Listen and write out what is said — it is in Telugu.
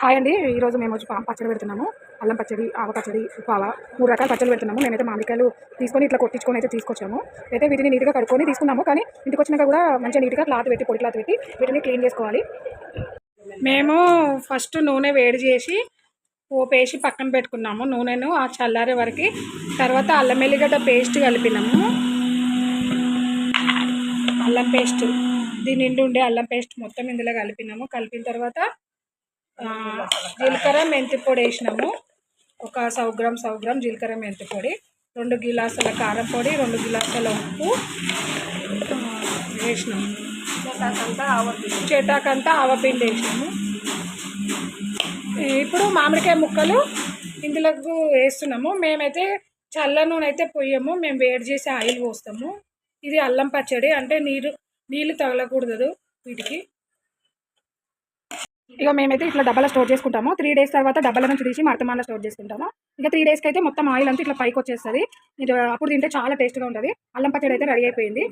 హాయ్ అండి. ఈరోజు మేము వచ్చి పచ్చడి పెడుతున్నాము. అల్లం పచ్చడి ఆవ పచ్చడి ఉప్పావ మూడు రకాల పచ్చడి పెడుతున్నాము. మేమైతే మామిడికాయలు తీసుకొని ఇట్లా కొట్టించుకొని అయితే తీసుకొచ్చాము. అయితే వీటిని నీట్గా కడుక్కొని తీసుకున్నాము. కానీ ఇంటికి వచ్చినాక కూడా మంచిగా నీట్గా క్లాత్ పెట్టి పొడి క్లాత్ పెట్టి వీటిని క్లీన్ చేసుకోవాలి. మేము ఫస్ట్ నూనె వేడి చేసి పోపేసి పక్కన పెట్టుకున్నాము. నూనెను ఆ చల్లారే వరకు తర్వాత అల్లం ఎల్లిగడ్డ పేస్ట్ కలిపినాము. అల్లం పేస్ట్ దీని నిండి ఉండే అల్లం పేస్ట్ మొత్తం ఇందులో కలిపినాము. కలిపిన తర్వాత జీలకర్ర మెంతి పొడి వేసినాము. ఒక సౌ గ్రామ్ గ్రామ్ జీలకర్ర మెంతి పొడి రెండు గిలాసుల కారం పొడి రెండు గిలాసుల ఉప్పు వేసినాము. చేటాకంతా ఆవపిండి వేసినాము. ఇప్పుడు మామిడికాయ ముక్కలు ఇందులోకి వేస్తున్నాము. మేమైతే చల్ల నూనె అయితే పోయాము మేము వేడి చేసి ఆయిల్ పోస్తాము. ఇది అల్లం పచ్చడి అంటే నీరు నీళ్ళు తగలకూడదు వీటికి. ఇక మేమైతే ఇట్లా డబ్బాలో స్టోర్ చేసుకుంటాము. త్రీ డేస్ తర్వాత డబ్బాల నుంచి తీసి మడతమాల స్టోర్ చేసుకుంటాము. ఇక త్రీ డేస్కి అయితే మొత్తం ఆయిల్ అంతా ఇట్లా పైకి వచ్చేస్తుంది. ఇది అప్పుడు తింటే చాలా టేస్ట్గా ఉంటుంది. అల్లం పచ్చడి అయితే రెడీ అయిపోయింది.